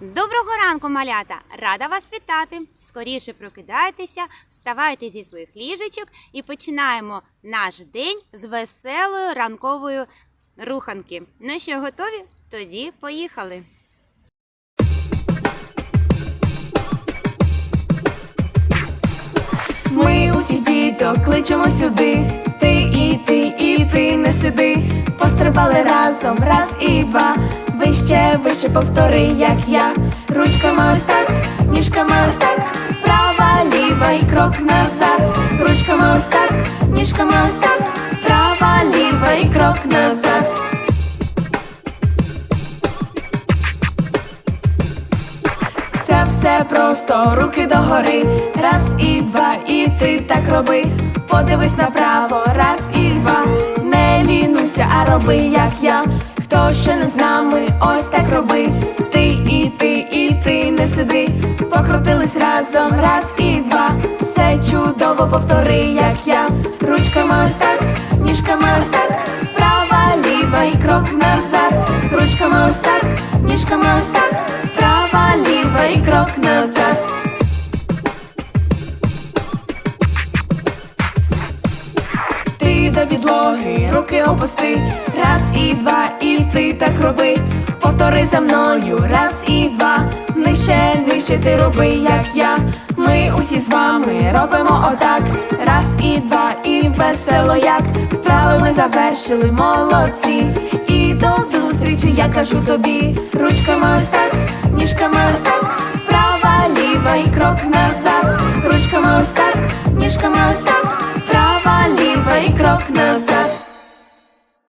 Доброго ранку, малята! Рада вас вітати! Скоріше прокидайтеся, вставайте зі своїх ліжечок і починаємо наш день з веселої ранкової руханки. Ну що, готові? Тоді поїхали! Ми усіх діток кличемо сюди. Ти і ти, і ти не сиди. Пострибали разом, раз і два. Вище, вище повтори, як я. Ручками ось так, ніжками ось так. Права, ліва і крок назад. Ручками ось так, ніжками ось так. Права, ліва і крок назад. Це все просто руки догори. Раз і два, і ти так роби. Подивись направо, раз і два. Не лінуйся, а роби, як я. Ще не з нами, ось так роби. Ти і ти, і ти не сиди. Покрутились разом, раз і два. Все чудово повтори, як я. Ручками ось так, ніжками ось так. Права, ліва і крок назад. Ручками ось так, ніжками ось так. Права, ліва і крок назад. До підлоги, руки опусти, раз і два, так роби. Повтори за мною, раз і два. Нижче, нижче ти роби, як я. Ми усі з вами робимо отак. Раз і два, і весело як. Вправи ми завершили, молодці. І до зустрічі я кажу тобі. Ручками ось так, ніжками ось так. Права, ліва і крок назад. Ручками ось так, ніжками ось так.